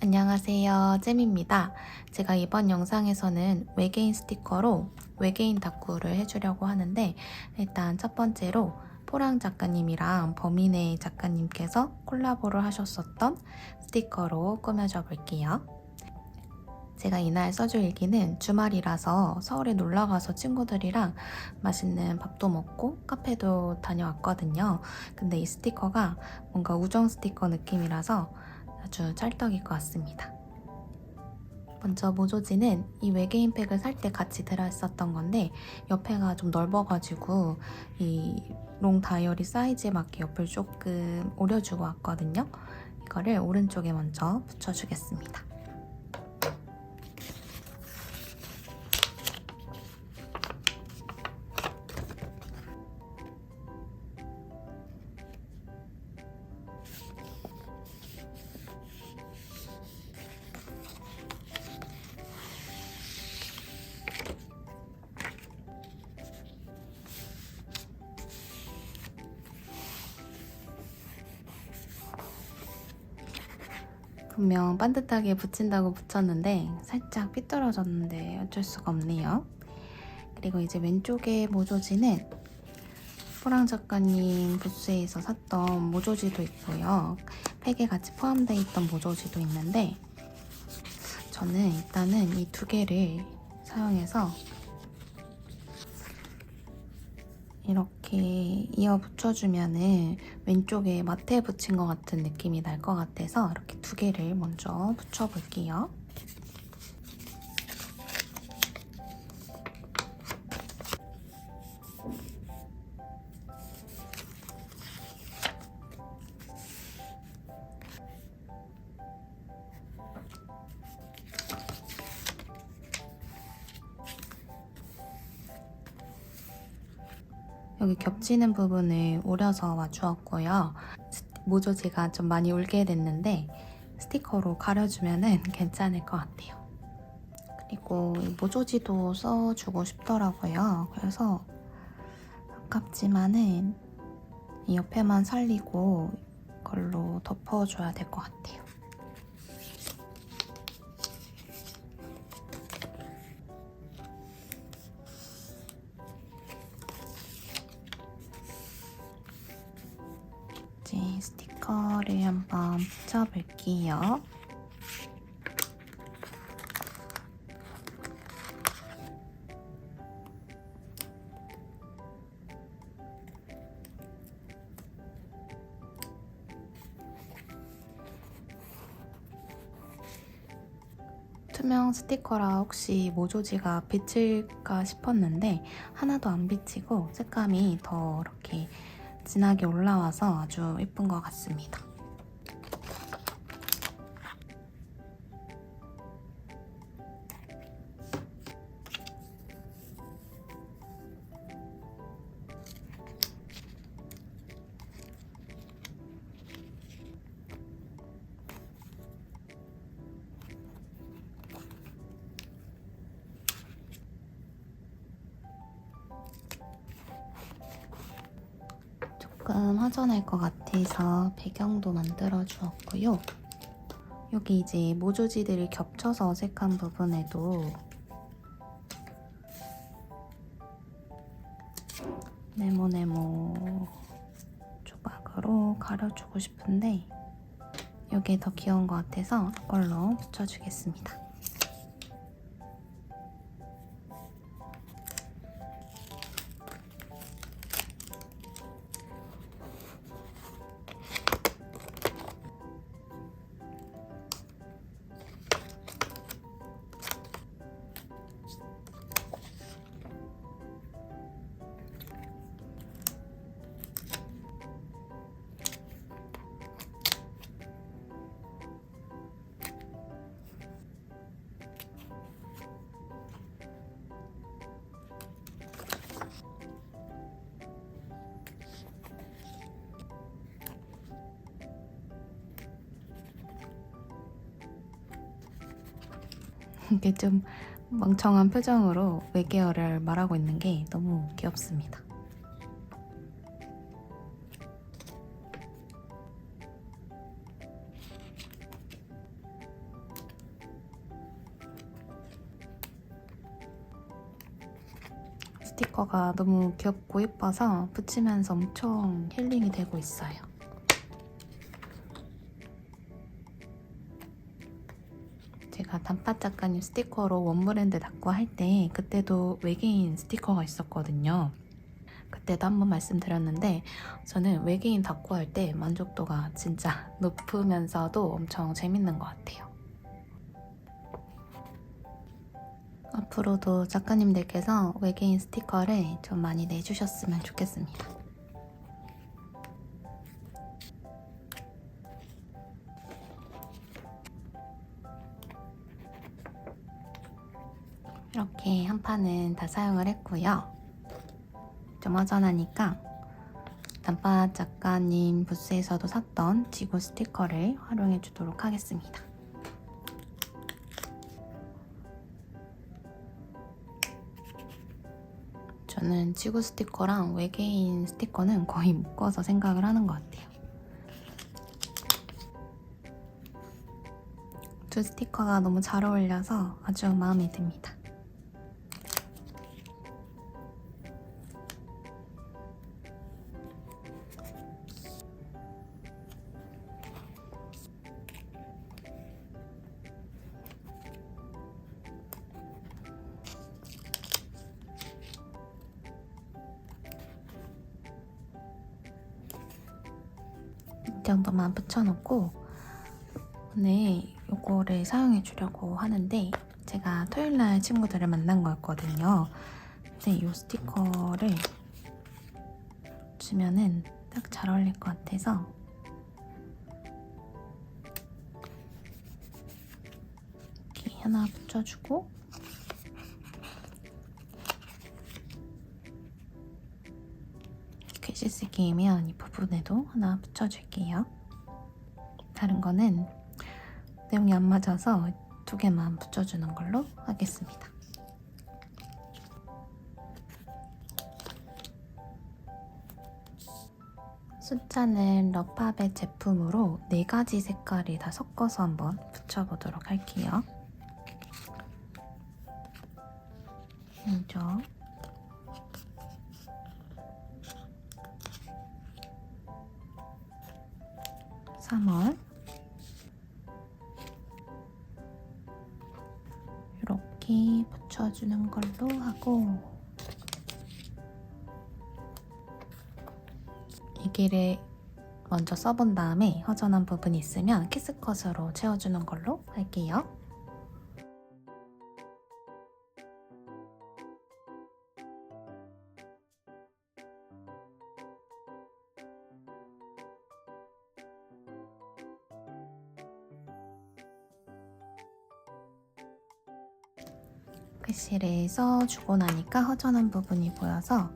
안녕하세요. 잼입니다. 제가 이번 영상에서는 외계인 스티커로 외계인 다꾸를 해주려고 하는데 일단 첫 번째로 포랑 작가님이랑 범인의 작가님께서 콜라보를 하셨었던 스티커로 꾸며줘 볼게요. 제가 이날 써줄 일기는 주말이라서 서울에 놀러 가서 친구들이랑 맛있는 밥도 먹고 카페도 다녀왔거든요. 근데 이 스티커가 뭔가 우정 스티커 느낌이라서 아주 찰떡일 것 같습니다. 먼저 모조지는 이 외계인 팩을 살 때 같이 들어있었던 건데 옆에가 좀 넓어가지고 이 롱 다이어리 사이즈에 맞게 옆을 조금 오려주고 왔거든요. 이거를 오른쪽에 먼저 붙여주겠습니다. 분명 반듯하게 붙인다고 붙였는데 살짝 삐뚤어졌는데 어쩔 수가 없네요. 그리고 이제 왼쪽에 모조지는 호랑 작가님 부스에서 샀던 모조지도 있고요. 팩에 같이 포함되어 있던 모조지도 있는데 저는 일단은 이 두 개를 사용해서 이렇게 이어 붙여주면은 왼쪽에 마트에 붙인 것 같은 느낌이 날 것 같아서 이렇게 두 개를 먼저 붙여볼게요. 겹치는 부분을 오려서 와주었고요. 모조지가 좀 많이 울게 됐는데 스티커로 가려주면 괜찮을 것 같아요. 그리고 이 모조지도 써주고 싶더라고요. 그래서 아깝지만은 이 옆에만 살리고 이걸로 덮어줘야 될 것 같아요. 스티커를 한번 붙여볼게요. 투명 스티커라 혹시 모조지가 비칠까 싶었는데 하나도 안 비치고 색감이 더 이렇게 진하게 올라와서 아주 예쁜 것 같습니다. 조금 허전할 것 같아서 배경도 만들어 주었고요. 여기 이제 모조지들이 겹쳐서 어색한 부분에도 네모네모 조각으로 가려주고 싶은데 이게 더 귀여운 것 같아서 이걸로 붙여주겠습니다. 이게 좀 멍청한 표정으로 외계어를 말하고 있는 게 너무 귀엽습니다. 스티커가 너무 귀엽고 예뻐서 붙이면서 엄청 힐링이 되고 있어요. 단팥 작가님 스티커로 원브랜드 닦고 할 때 그때도 외계인 스티커가 있었거든요. 그때도 한번 말씀드렸는데 저는 외계인 닦고 할 때 만족도가 진짜 높으면서도 엄청 재밌는 것 같아요. 앞으로도 작가님들께서 외계인 스티커를 좀 많이 내주셨으면 좋겠습니다. 이렇게 한 판은 다 사용을 했고요. 좀 허전하니까 단팥 작가님 부스에서도 샀던 지구 스티커를 활용해 주도록 하겠습니다. 저는 지구 스티커랑 외계인 스티커는 거의 묶어서 생각을 하는 것 같아요. 두 스티커가 너무 잘 어울려서 아주 마음에 듭니다. 정도만 붙여놓고 오늘 이거를 사용해 주려고 하는데 제가 토요일날 친구들을 만난 거였거든요. 근데 이 스티커를 주면은 딱 잘 어울릴 것 같아서 이렇게 하나 붙여주고 쓰기면 이 부분에도 하나 붙여줄게요. 다른 거는 내용이 안 맞아서 두 개만 붙여주는 걸로 하겠습니다. 숫자는 러팝의 제품으로 네 가지 색깔이 다 섞어서 한번 붙여보도록 할게요. 먼저 3월 이렇게 붙여주는 걸로 하고 이 길을 먼저 써본 다음에 허전한 부분이 있으면 키스컷으로 채워주는 걸로 할게요. 글씨를 써주고 나니까 허전한 부분이 보여서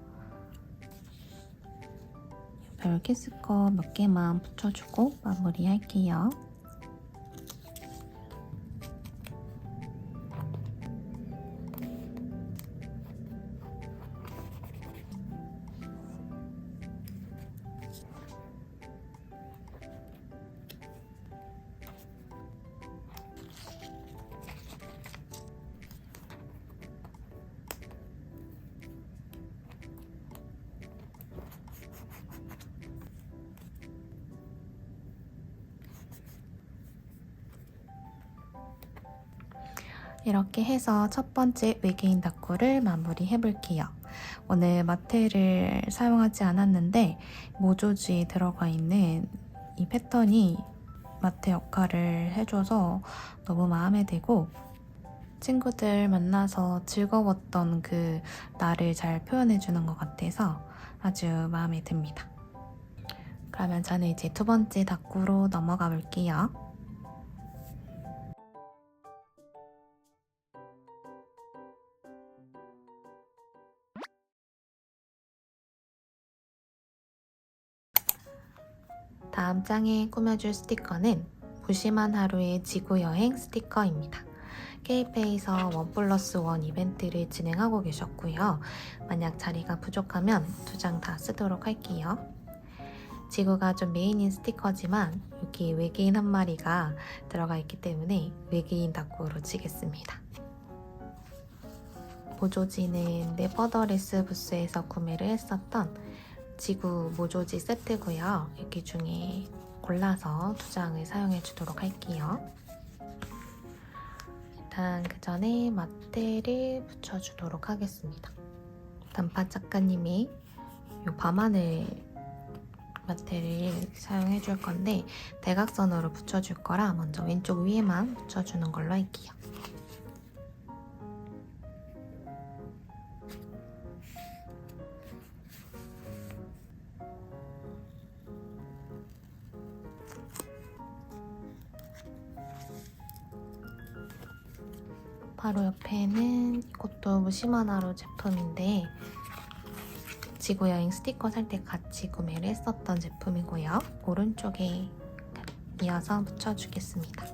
별 키스컷 몇 개만 붙여주고 마무리할게요. 이렇게 해서 첫 번째 외계인 닭구를 마무리 해 볼게요. 오늘 마테를 사용하지 않았는데 모조지에 들어가 있는 이 패턴이 마테 역할을 해줘서 너무 마음에 들고 친구들 만나서 즐거웠던 그 날을 잘 표현해주는 것 같아서 아주 마음에 듭니다. 그러면 저는 이제 두 번째 닭구로 넘어가 볼게요. 다음 장에 꾸며줄 스티커는 무심한 하루의 지구 여행 스티커입니다. 케이페이에서 원 플러스 원 이벤트를 진행하고 계셨고요. 만약 자리가 부족하면 두 장 다 쓰도록 할게요. 지구가 좀 메인인 스티커지만 여기 외계인 한 마리가 들어가 있기 때문에 외계인 닭구로 치겠습니다. 모조지는 네버더레스 부스에서 구매를 했었던 지구 모조지 세트고요. 여기 중에 골라서 두 장을 사용해 주도록 할게요. 일단 그 전에 마테를 붙여주도록 하겠습니다. 단팥 작가님이 이 밤하늘 마테를 사용해 줄 건데 대각선으로 붙여줄 거라 먼저 왼쪽 위에만 붙여주는 걸로 할게요. 바로 옆에는 이것도 무시마나로 제품인데 지구 여행 스티커 살 때 같이 구매를 했었던 제품이고요. 오른쪽에 이어서 붙여주겠습니다.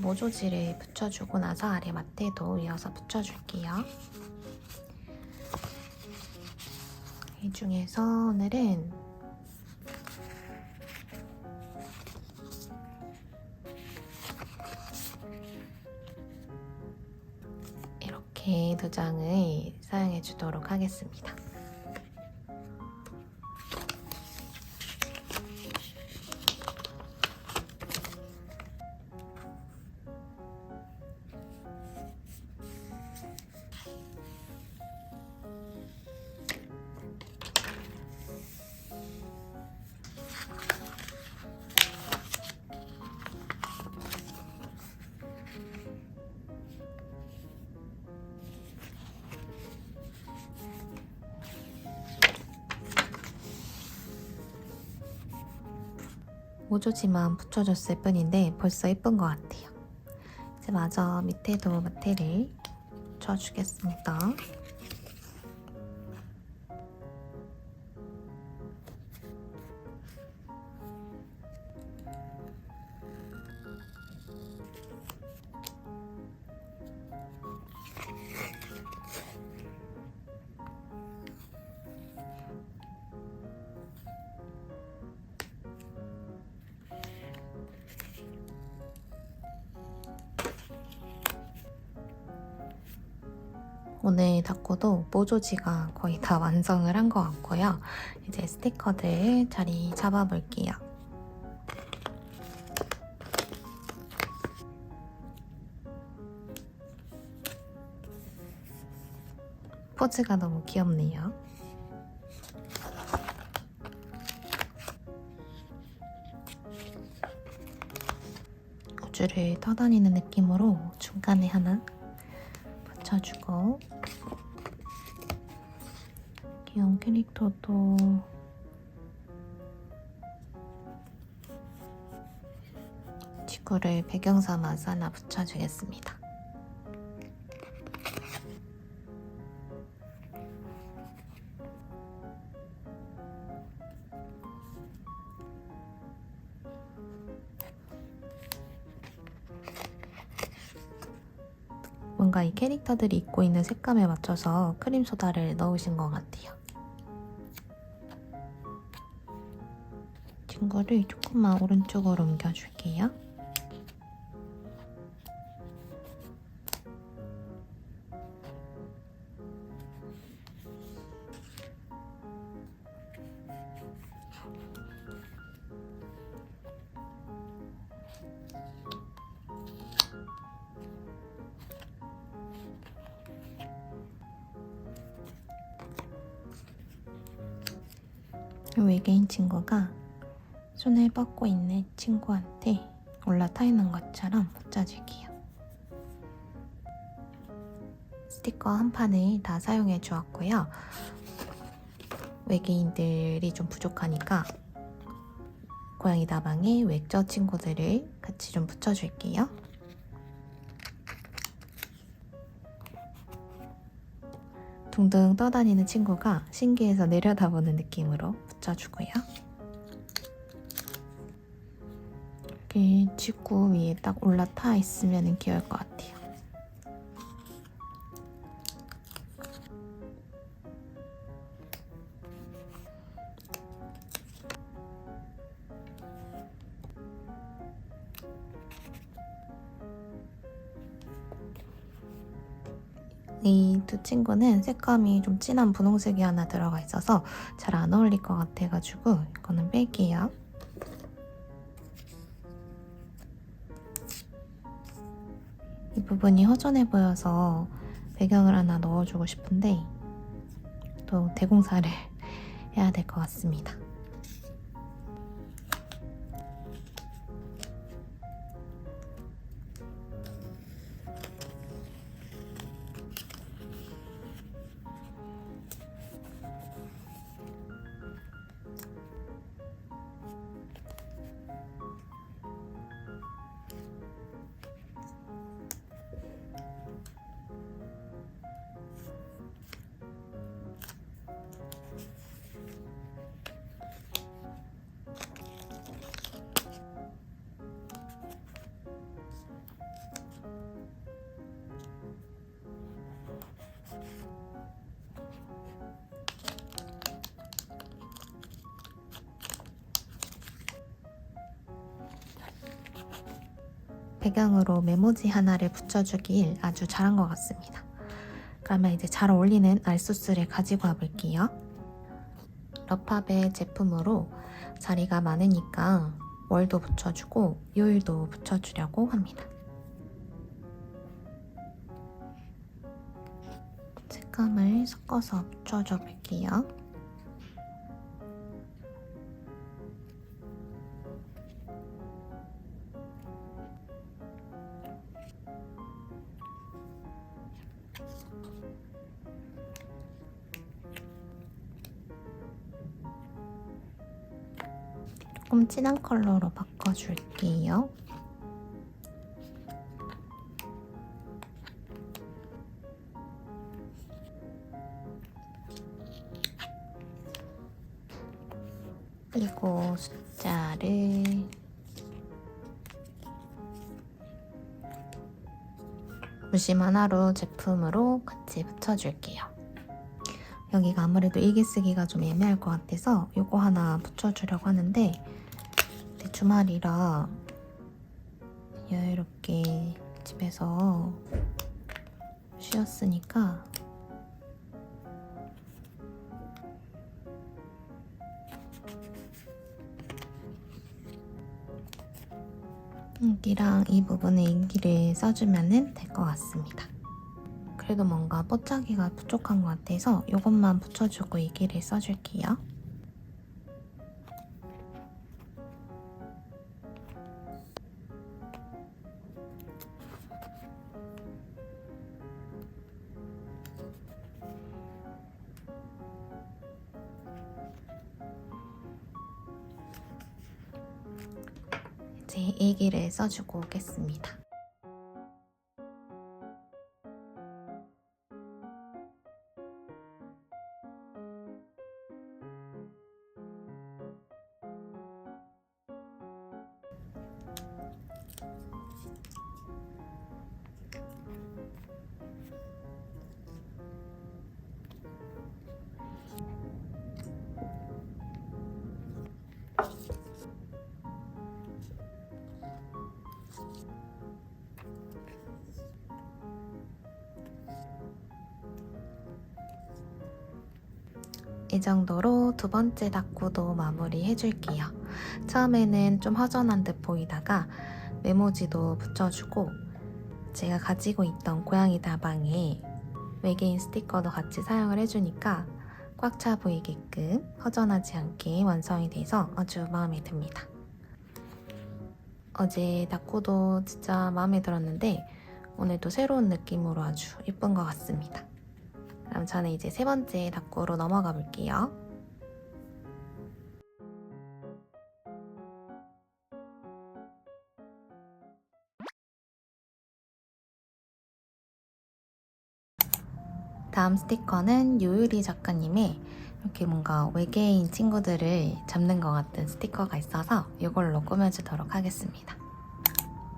모조지를 붙여주고 나서 아래 마테도 이어서 붙여줄게요. 이 중에서 오늘은 이렇게 두 장을 사용해 주도록 하겠습니다. 모조지만 붙여줬을 뿐인데 벌써 예쁜 것 같아요. 이제 마저 밑에도 마테를 붙여주겠습니다. 오늘 닦고도 모조지가 거의 다 완성을 한 것 같고요. 이제 스티커들 자리 잡아볼게요. 포즈가 너무 귀엽네요. 우주를 떠다니는 느낌으로 중간에 하나 붙여주고 귀여운 캐릭터도 지구를 배경 삼아서 하나 붙여주겠습니다. 뭔가 이 캐릭터들이 입고 있는 색감에 맞춰서 크림 소다를 넣으신 것 같아요. 친구를 조금만 오른쪽으로 옮겨줄게요. 외계인 친구가 손을 뻗고 있는 친구한테 올라타 있는 것처럼 붙여줄게요. 스티커 한 판을 다 사용해 주었고요. 외계인들이 좀 부족하니까 고양이 다방에 외저 친구들을 같이 좀 붙여줄게요. 둥둥 떠다니는 친구가 신기해서 내려다보는 느낌으로 붙여주고요. 이렇게 직구 위에 딱 올라타 있으면 귀여울 것 같아요. 이두 친구는 색감이 좀 진한 분홍색이 하나 들어가 있어서 잘 안 어울릴 것 같아가지고 이거는 뺄게요. 이 부분이 허전해 보여서 배경을 하나 넣어주고 싶은데 또 대공사를 해야 될 것 같습니다. 배경으로 메모지 하나를 붙여주길 아주 잘한 것 같습니다. 그러면 이제 잘 어울리는 알소스를 가지고 와볼게요. 러팝의 제품으로 자리가 많으니까 월도 붙여주고 요일도 붙여주려고 합니다. 색감을 섞어서 붙여줘 볼게요. 조금 진한 컬러로 바꿔줄게요. 그리고 숫자를 무심 하나로 제품으로 같이 붙여줄게요. 여기가 아무래도 일기 쓰기가 좀 애매할 것 같아서 이거 하나 붙여주려고 하는데 주말이라 여유롭게 집에서 쉬었으니까 여기랑 이 부분에 인기를 써주면 될 것 같습니다. 그래도 뭔가 뽀짝이가 부족한 것 같아서 이것만 붙여주고 이기를 써줄게요. 제 일기를 써주고 오겠습니다. 이 정도로 두 번째 닦고도 마무리 해줄게요. 처음에는 좀 허전한 듯 보이다가 메모지도 붙여주고 제가 가지고 있던 고양이 다방에 외계인 스티커도 같이 사용을 해주니까 꽉 차 보이게끔 허전하지 않게 완성이 돼서 아주 마음에 듭니다. 어제 닦고도 진짜 마음에 들었는데 오늘도 새로운 느낌으로 아주 예쁜 것 같습니다. 그럼 저는 이제 세 번째 닦고로 넘어가 볼게요. 다음 스티커는 요유리 작가님의 이렇게 뭔가 외계인 친구들을 잡는 것 같은 스티커가 있어서 이걸로 꾸며주도록 하겠습니다.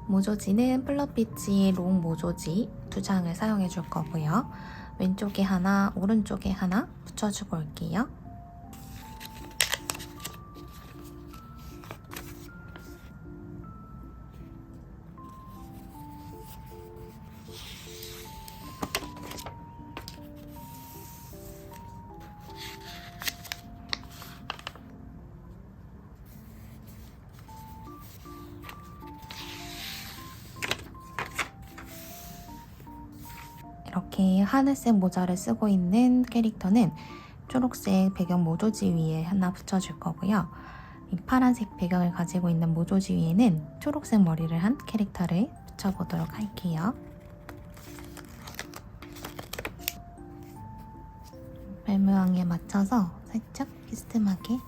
모조지는 플러피치 롱 모조지 두 장을 사용해 줄 거고요. 왼쪽에 하나, 오른쪽에 하나 붙여주고 올게요. 하늘색 모자를 쓰고 있는 캐릭터는 초록색 배경 모조지 위에 하나 붙여줄 거고요. 이 파란색 배경을 가지고 있는 모조지 위에는 초록색 머리를 한 캐릭터를 붙여보도록 할게요. 벨 모양에 맞춰서 살짝 비스듬하게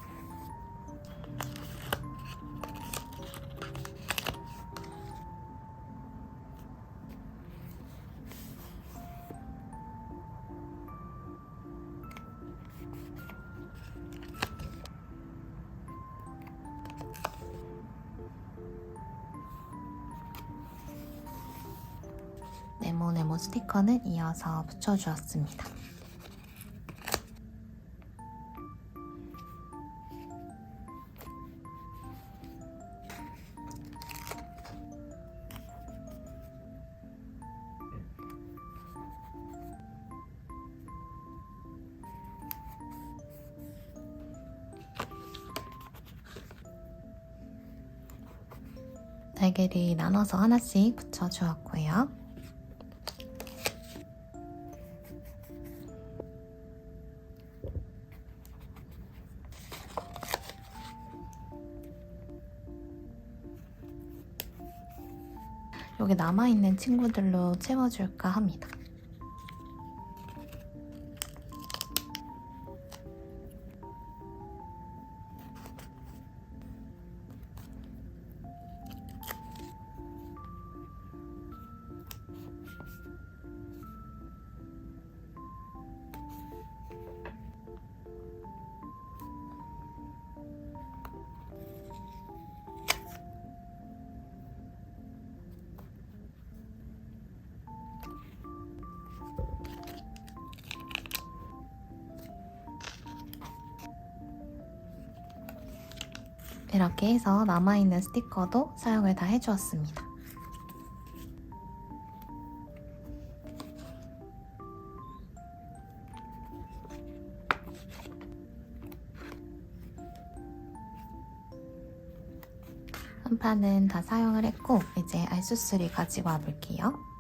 스티커는 이어서 붙여주었습니다. 날개를 나눠서 하나씩 붙여주었고요. 남아있는 친구들로 채워줄까 합니다. 이렇게 해서 남아있는 스티커도 사용을 다 해주었습니다. 한 판은 다 사용을 했고 이제 알수스를 가지고 와볼게요.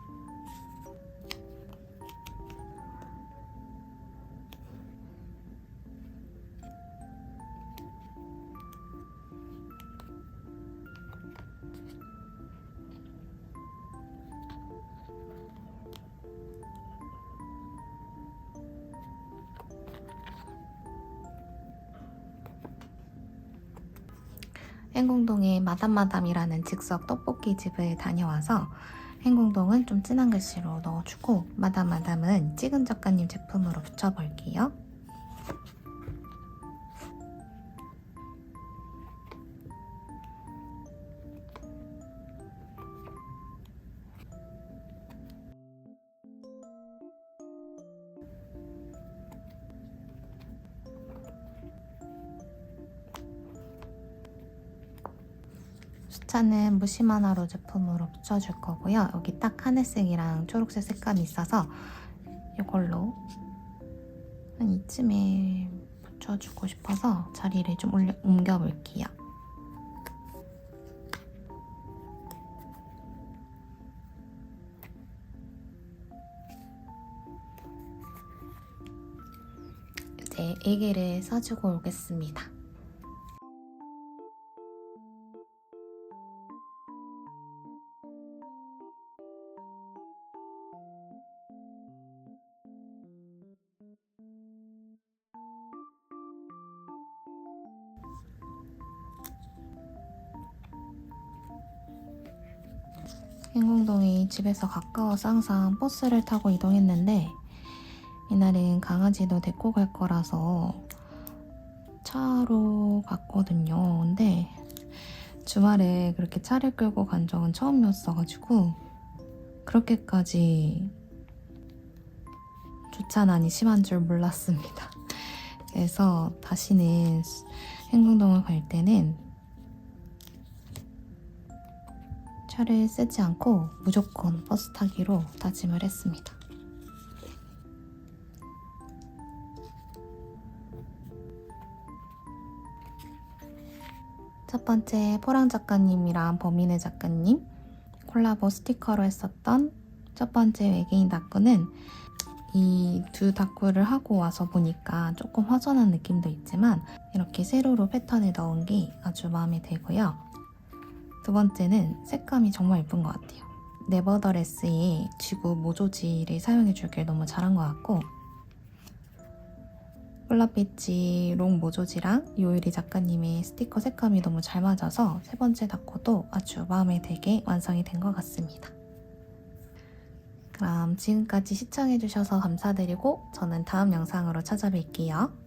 행궁동에 마담마담이라는 즉석 떡볶이 집을 다녀와서 행궁동은 좀 진한 글씨로 넣어주고 마담마담은 찍은 작가님 제품으로 붙여볼게요. 숫자는 무시마나로 제품으로 붙여줄 거고요. 여기 딱 하늘색이랑 초록색 색감이 있어서 이걸로 한 이쯤에 붙여주고 싶어서 자리를 좀 올려, 옮겨볼게요. 이제 애기를 써주고 오겠습니다. 행궁동이 집에서 가까워서 항상 버스를 타고 이동했는데 이날은 강아지도 데리고 갈 거라서 차로 갔거든요. 근데 주말에 그렇게 차를 끌고 간 적은 처음이었어가지고 그렇게까지 주차난이 심한 줄 몰랐습니다. 그래서 다시는 행궁동을 갈 때는 차를 쓰지 않고 무조건 버스 타기로 다짐을 했습니다. 첫 번째 포랑 작가님이랑 범인의 작가님 콜라보 스티커로 했었던 첫 번째 외계인 다꾸는 이 두 다꾸를 하고 와서 보니까 조금 허전한 느낌도 있지만 이렇게 세로로 패턴을 넣은 게 아주 마음에 들고요. 두 번째는 색감이 정말 예쁜 것 같아요. 네버더레스의 지구 모조지를 사용해 주길 너무 잘한 것 같고 콜라피치 롱 모조지랑 요유리 작가님의 스티커 색감이 너무 잘 맞아서 세 번째 다코도 아주 마음에 들게 완성이 된 것 같습니다. 그럼 지금까지 시청해주셔서 감사드리고 저는 다음 영상으로 찾아뵐게요.